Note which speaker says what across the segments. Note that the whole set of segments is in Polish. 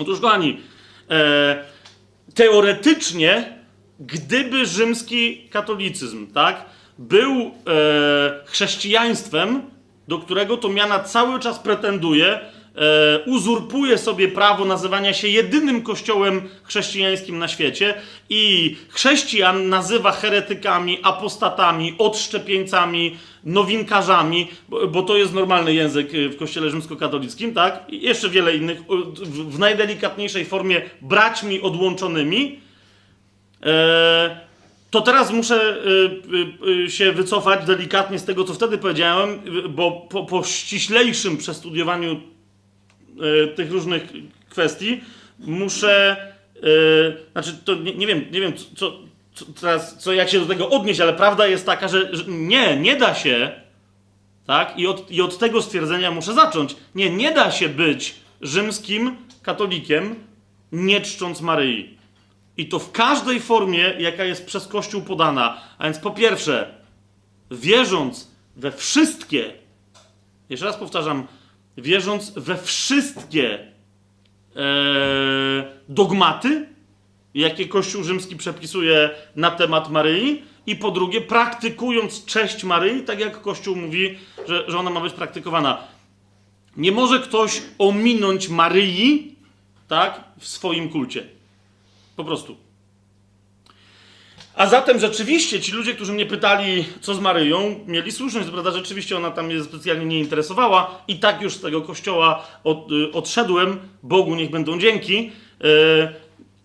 Speaker 1: Otóż, kochani, e, teoretycznie, gdyby rzymski katolicyzm, tak, był e, chrześcijaństwem, do którego to miana cały czas pretenduje, uzurpuje sobie prawo nazywania się jedynym kościołem chrześcijańskim na świecie i chrześcijan nazywa heretykami, apostatami, odszczepieńcami, nowinkarzami, bo, to jest normalny język y, w kościele rzymskokatolickim, tak? I jeszcze wiele innych, w, najdelikatniejszej formie braćmi odłączonymi. E, to teraz muszę się wycofać delikatnie z tego, co wtedy powiedziałem, bo po, po ściślejszym przestudiowaniu tych różnych kwestii muszę. y, znaczy, to nie, nie wiem, nie wiem, co, co, teraz, co, jak się do tego odnieść, ale prawda jest taka, że, że nie, nie da się. Tak? I od, I od tego stwierdzenia muszę zacząć. Nie, nie da się być rzymskim katolikiem, nie czcząc Maryi. I to w każdej formie, jaka jest przez Kościół podana. A więc po pierwsze, wierząc we wszystkie, jeszcze raz powtarzam, wierząc we wszystkie e, dogmaty, jakie Kościół rzymski przepisuje na temat Maryi, i po drugie, praktykując cześć Maryi, tak jak Kościół mówi, że, że ona ma być praktykowana. Nie może ktoś ominąć Maryi, tak, w swoim kulcie. Po prostu. A zatem rzeczywiście ci ludzie, którzy mnie pytali, co z Maryją, mieli słuszność, prawda rzeczywiście ona tam mnie specjalnie nie interesowała i tak już z tego kościoła od, y, odszedłem, Bogu niech będą dzięki.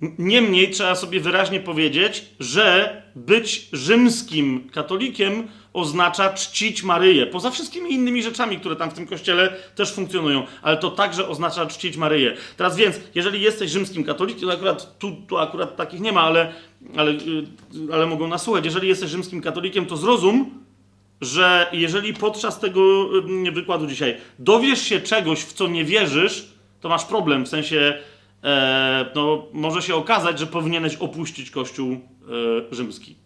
Speaker 1: Niemniej trzeba sobie wyraźnie powiedzieć, że być rzymskim katolikiem oznacza czcić Maryję. Poza wszystkimi innymi rzeczami, które tam w tym kościele też funkcjonują, ale to także oznacza czcić Maryję. Teraz więc, jeżeli jesteś rzymskim katolikiem, to akurat tu, tu akurat takich nie ma, ale, ale, y, ale mogą nas słuchać. Jeżeli jesteś rzymskim katolikiem, to zrozum, że jeżeli podczas tego y, wykładu dzisiaj dowiesz się czegoś, w co nie wierzysz, to masz problem. W sensie, no, może się okazać, że powinieneś opuścić Kościół e, rzymski.